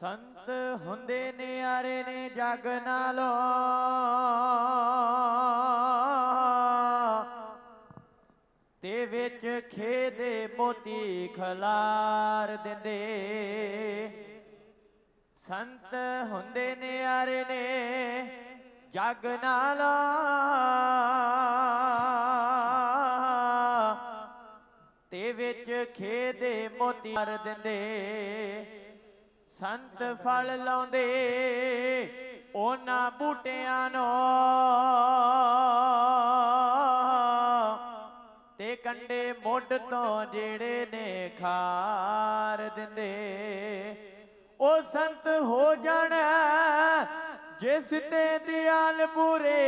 ਸੰਤ ਹੁੰਦੇ ਨਿਆਰੇ ਨੇ ਜਗ ਨਾਲੋਂ। ਤੇ ਵਿੱਚ ਖੇਦੇ ਮੋਤੀ ਖਲਾਰ ਦਿੰਦੇ। ਸੰਤ ਹੁੰਦੇ ਨਿਆਰੇ ਨੇ ਜਗ ਨਾਲੋਂ। ਤੇ ਵਿੱਚ ਖੇਦੇ ਮੋਤੀ ਮਾਰ ਦਿੰਦੇ। ਸੰਤ ਫਲ ਲਾਉਂਦੇ, ਉਹਨਾਂ ਬੂਟਿਆਂ ਨੂੰ। ਤੇ ਕੰਡੇ ਮੁੱਢ ਤੋਂ ਜਿਹੜੇ ਨੇ ਖਾਰ ਦਿੰਦੇ, ਉਹ ਸੰਤ ਹੋ ਜਾਣਾ, ਜਿਸ ਤੇ ਦਿਆਲ ਪੂਰੇ।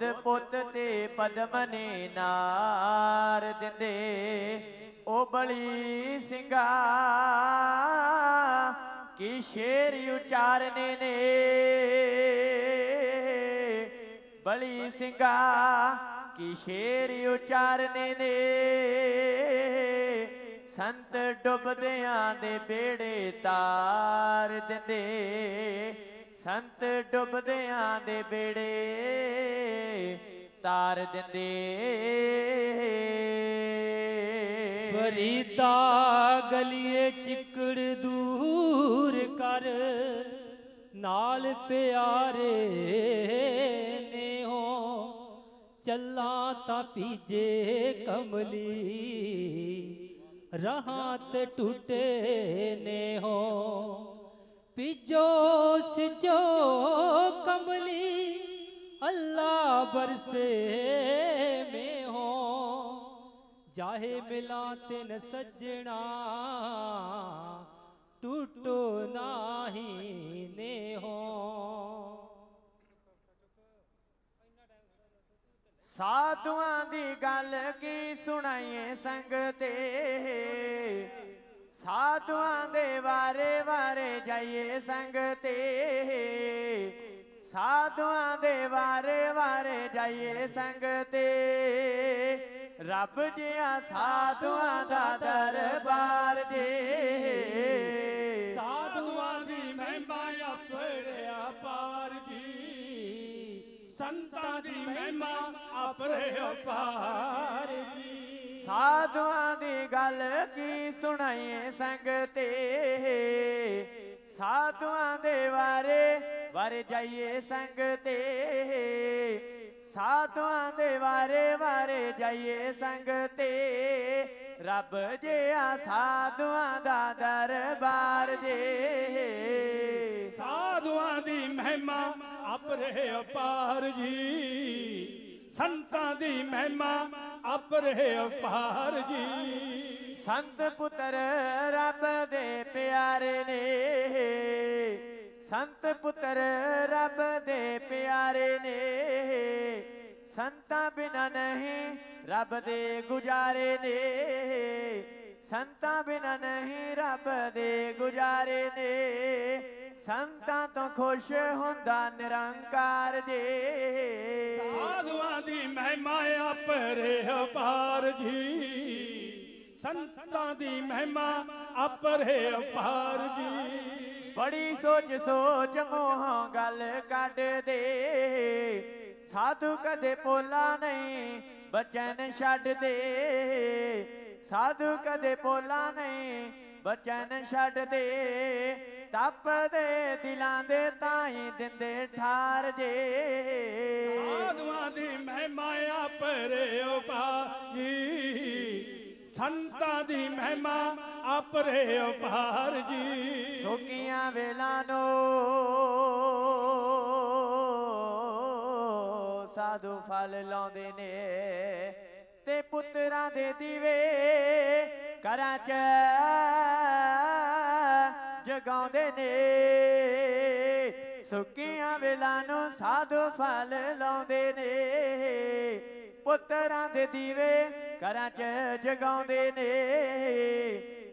ਦੁੱਧ ਪੁੱਤ ਤੇ ਪਦਮਨੇ ਨਾਰ ਦਿੰਦੇ। ਉਹ ਬਲੀ ਸਿੰਘਾ, ਕੀ ਸ਼ੇਰ ਉਚਾਰਨੇ ਨੇ? ਬਲੀ ਸਿੰਘਾ, ਕੀ ਸ਼ੇਰ ਉਚਾਰਨੇ ਨੇ? ਸੰਤ ਡੁੱਬਦਿਆਂ ਦੇ ਬੇੜੇ ਤਾਰ ਦਿੰਦੇ। ਸੰਤ ਡੁੱਬਦਿਆਂ ਦੇ ਬੇੜੇ ਤਾਰ ਦਿੰਦੇ। ਫਰੀਦਾ ਗਲੀਏ ਚਿੱਕੜ ਦੂਰ ਕਰ, ਨਾਲ ਪਿਆਰੇ ਨੇ ਹੋ ਚੱਲਾਂ ਤਾਂ ਪੀਜੇ ਕਮਲੀ। ਰਹਾਂ ਤੇ ਟੁੱਟੇ ਨੇ ਹੋ ਪੀਜੋ ਸਿਜੋ ਕਮਲੀ ਅੱਲਾ ਬਰਸੇ ਮੇ ਹੋ। ਜਾਹੇ ਮਿਲਾਂ ਤਿਨ ਸੱਜਣਾ, ਟੂਟੋ ਨਾਹੀ ਨੇ ਹੋ। ਸਾਧੂਆਂ ਦੀ ਗੱਲ ਕੀ ਸੁਣਾਈਏ ਸੰਗ ਤੇ? ਸਾਧੂਆਂ ਦੇ ਵਾਰੇ ਵਾਰੇ ਜਾਈਏ ਸੰਗ ਤੇ ਸਾਧੂਆਂ ਦੇ ਵਾਰੇ ਵਾਰੇ ਜਾਈਏ ਸੰਗ ਤੇ ਰੱਬ ਜੀਆਂ ਸਾਧੂਆਂ ਦਾ ਦਰਬਾਰ ਜੇ। ਸਾਧੂਆਂ ਦੀ ਮਹਿਮਾ ਅਪਰਿਆ ਪਾਰ ਜੀ। ਸੰਤਾਂ ਦੀ ਮਹਿਮਾ ਅਪਰਿਆ ਪਾਰ ਜੀ। ਸਾਧੂਆਂ ਦੀ ਗੱਲ ਕੀ ਸੁਣਾਈਏ ਸੰਗ ਤੇ? ਸਾਧੂਆਂ ਦੇ ਵਾਰੇ ਵਰ ਜਾਈਏ ਸੰਗਤੇ ਸਾਧੂਆਂ ਦੇ ਵਾਰੇ ਵਾਰੇ ਜਾਈਏ ਸੰਗ ਰੱਬ ਜਿਹਾ ਸਾਧੂਆਂ ਦਾ ਦਰਬਾਰ ਜੇ। ਸਾਧੂਆਂ ਦੀ ਮਹਿਮਾ ਅਪਰੇ ਅਪਾਰ ਜੀ। ਸੰਤਾਂ ਦੀ ਮਹਿਮਾ ਅਪਰੇ ਅਪਾਰ ਜੀ। ਸੰਤ ਪੁੱਤਰ ਰੱਬ ਦੇ ਪਿਆਰੇ ਨੇ। ਸੰਤ ਪੁੱਤਰ ਰੱਬ ਦੇ ਪਿਆਰੇ ਨੇ। ਸੰਤਾਂ ਬਿਨਾ ਨਹੀਂ ਰੱਬ ਦੇ ਗੁਜ਼ਾਰੇ ਨੇ। ਸੰਤਾਂ ਬਿਨਾ ਨਹੀਂ ਰੱਬ ਦੇ ਗੁਜ਼ਾਰੇ ਨੇ। ਸੰਤਾਂ ਤੋਂ ਖੁਸ਼ ਹੁੰਦਾ ਨਿਰੰਕਾਰ ਜੇ। ਸਾਧੂਆਂ ਦੀ ਮਹਿਮਾ ਅਪਰੇ ਅਪਾਰ ਜੀ। ਸੰਤਾਂ ਦੀ ਮਹਿਮਾ ਅਪਰੇ ਅਪਾਰ ਜੀ। ਬੜੀ ਸੋਚ ਸੋਚ ਮੋਹ ਗੱਲ ਕੱਢ ਦੇ ਸਾਧੂ ਕਦੇ ਪੋਲਾ ਨਹੀਂ ਬਚਨ ਛੱਡ ਦੇ ਸਾਧੂ ਕਦੇ ਪੋਲਾ ਨਹੀਂ ਬਚਨ ਛੱਡ ਦੇ ਤਪਦੇ ਦਿਲਾਂ ਦੇ ਤਾਈ ਦਿੰਦੇ ਠਾਰ ਜੇ। ਸਾਧੂਆਂ ਦੀ ਮਹਿਮਾ ਅਪਰੇ ਅਪਾਰ ਜੀ ਸੰਤਾਂ ਦੀ ਮਹਿਮਾ ਅਪਰੇ ਅਪਾਰ ਜੀ ਸੁੱਕੀਆਂ ਵੇਲਾਂ ਨੂੰ ਸਾਧੂ ਫਲ ਲਾਉਂਦੇ ਨੇ ਤੇ ਪੁੱਤਰਾਂ ਦੇ ਦੀਵੇ ਘਰਾਂ 'ਚ ਜਗਾਉਂਦੇ ਨੇ। ਸੁੱਕੀਆਂ ਵੇਲਾਂ ਨੂੰ ਸਾਧੂ ਫਲ ਲਾਉਂਦੇ ਨੇ। ਪੁੱਤਰਾਂ ਦੇ ਦੀਵੇ ਘਰਾਂ 'ਚ ਜਗਾਉਂਦੇ ਨੇ।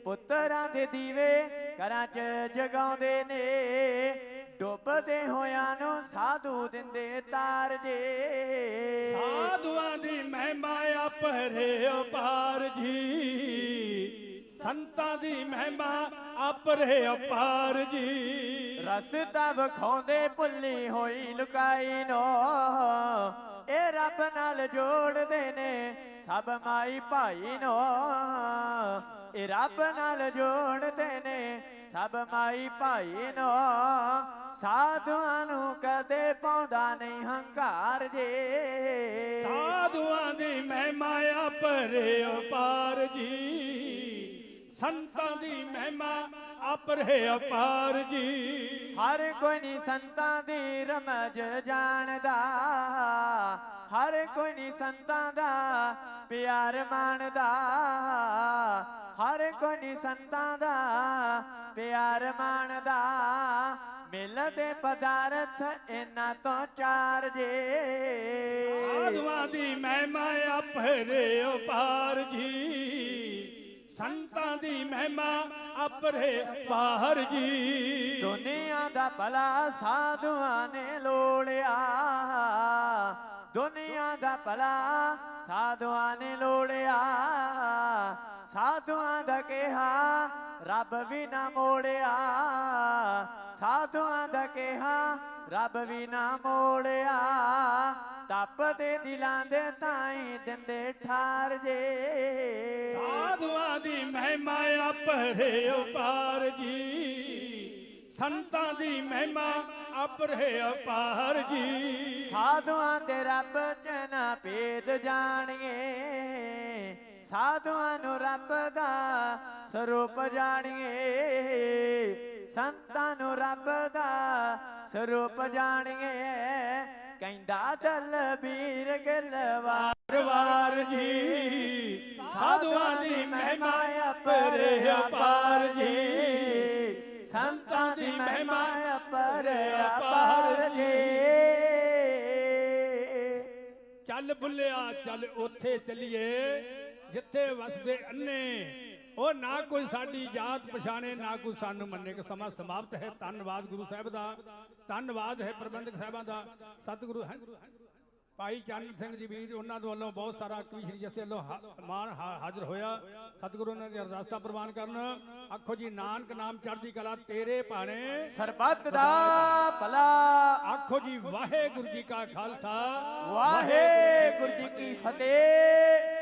ਪੁੱਤਰਾਂ ਦੇ ਦੀਵੇ ਘਰਾਂ 'ਚ ਜਗਾਉਂਦੇ ਨੇ। ਡੁੱਬਦੇ ਹੋਇਆਂ ਨੂੰ ਸਾਧੂ ਦਿੰਦੇ ਤਾਰ ਜੇ। ਸਾਧੂਆਂ ਦੀ ਮਹਿਮਾ ਅਪਰੇ ਅਪਾਰ ਜੀ। ਸੰਤਾਂ ਦੀ ਮਹਿਮਾ ਆਪਰੇ ਅਪਾਰ ਜੀ। ਰਸਤਾ ਵਿਖਾਉਂਦੇ ਭੁੱਲੀ ਹੋਈ ਲੁਕਾਈ ਨੋ। ਇਹ ਰੱਬ ਨਾਲ ਜੋੜਦੇ ਨੇ ਸਭ ਮਾਈ ਭਾਈ ਨੋ। ਇਹ ਰੱਬ ਨਾਲ ਜੋੜਦੇ ਨੇ ਸਭ ਮਾਈ ਭਾਈ ਨੋ। ਸਾਧੂਆਂ ਨੂੰ ਕਦੇ ਪਾਉਂਦਾ ਨਹੀਂ ਹੰਕਾਰ ਜੇ। ਸਾਧੂਆਂ ਦੀ ਮਹਿਮਾ ਆਪਰੇ ਅਪਾਰ ਜੀ। ਸੰਤਾਂ ਦੀ ਮਹਿਮਾ ਆਪਰੇ ਅਪਾਰ ਜੀ। ਹਰ ਕੋਈ ਨਹੀਂ ਸੰਤਾਂ ਦੀ ਰਮਜ ਜਾਣਦਾ ਹਰ ਕੋਈ ਨਹੀਂ ਸੰਤਾਂ ਦਾ ਪਿਆਰ ਮੰਨਦਾ ਹਰ ਕੋਈ ਨਹੀਂ ਸੰਤਾਂ ਦਾ ਪਿਆਰ ਮੰਨਦਾ ਮਿਲਦੇ ਪਦਾਰਥ ਇਹਨਾਂ ਤੋਂ ਚਾਰ ਜੇ। ਸਾਧੂਆਂ ਦੀ ਮਹਿਮਾ ਆਪਰੇ ਅਪਾਰ ਜੀ। ਸੰਤਾਂ ਦੀ ਮਹਿਮਾ ਆਪਰੇ ਬਾਹਰ ਜੀ। ਦੁਨੀਆ ਦਾ ਭਲਾ ਸਾਧੂਆਂ ਨੇ ਲੋੜਿਆ। ਦੁਨੀਆ ਦਾ ਭਲਾ ਸਾਧੂਆਂ ਨੇ ਲੋੜਿਆ। ਸਾਧੂਆਂ ਦਾ ਕਿਹਾ ਰੱਬ ਵੀ ਨਾ ਮੋੜਿਆ। ਸਾਧੂਆਂ ਦਾ ਕਿਹਾ ਰੱਬ ਵੀ ਨਾ ਮੋੜਿਆ ਤਪਦੇ ਦਿਲਾਂ ਦੇ ਤਾਈ ਦਿੰਦੇ ਠਾਰ ਜੇ। ਸਾਧੂਆਂ ਦੀ ਮਹਿਮਾ ਆਪਰੇ ਅਪਾਰ ਜੀ। ਸੰਤਾਂ ਦੀ ਮਹਿਮਾ ਆਪਰੇ ਅਪਾਰ ਜੀ। ਸਾਧੂਆਂ ਤੇ ਰੱਬ ਚ ਨਾ ਭੇਦ ਜਾਣੀਏ। ਸਾਧੂਆਂ ਨੂੰ ਰੱਬ ਦਾ ਸਰੂਪ ਜਾਣੀਏ। ਸੰਤਾਂ ਨੂੰ ਰੱਬ ਦਾ ਸਰੂਪ ਜਾਣੀਏ, ਕਹਿੰਦਾ ਦਲਬੀਰ ਗਿਲਵਾਰ ਵਾਰ ਜੀ। ਸਾਧੂਆਂ ਦੀ ਮਹਿਮਾ ਅਪਰ ਅਪਾਰ ਜੀ। ਸੰਤਾਂ ਦੀ ਮਹਿਮਾ ਅਪਰ ਅਪਾਰ ਜੀ। ਚੱਲ ਬੁੱਲਿਆ, ਚੱਲ ਉੱਥੇ ਚਲੀਏ, ਜਿੱਥੇ ਵਸਦੇ ਅੰਨੇ। ਉਹ ਨਾ ਕੋਈ ਸਾਡੀ ਜਾਤ ਪਛਾਣੇ ਨਾ ਕੋਈ ਸਾਨੂੰ ਮੰਨੇ ਕਿ ਸਮਾਂ ਸਮਾਪਤ ਹੈ। ਧੰਨਵਾਦ ਗੁਰੂ ਸਾਹਿਬ ਦਾ। ਧੰਨਵਾਦ ਹੈ ਪ੍ਰਬੰਧਕ ਸਾਹਿਬਾਂ ਦਾ। ਸਤਿਗੁਰੂ ਹੈ। ਭਾਈ ਚੰਨ ਸਿੰਘ ਜੀ ਵੀਰ ਉਹਨਾਂ ਦੇ ਵੱਲੋਂ ਬਹੁਤ ਸਾਰਾ ਕਵੀ ਸ਼੍ਰੀ ਵੱਲੋਂ ਮਾਨ ਹਾਜ਼ਰ ਹੋਇਆ। ਸਤਿਗੁਰੂ ਉਹਨਾਂ ਦੀ ਅਰਦਾਸਾਂ ਪ੍ਰਵਾਨ ਕਰਨ। ਆਖੋ ਜੀ ਨਾਨਕ ਨਾਮ ਚੜ੍ਹਦੀ ਕਲਾ ਤੇਰੇ ਭਾਣੇ। ਸਰਬੱਤ ਦਾ ਭਲਾ। ਆਖੋ ਜੀ ਵਾਹਿਗੁਰੂ ਜੀ ਕਾ ਖਾਲਸਾ। ਵਾਹਿਗੁਰੂ ਜੀ ਕੀ ਫਤਿਹ।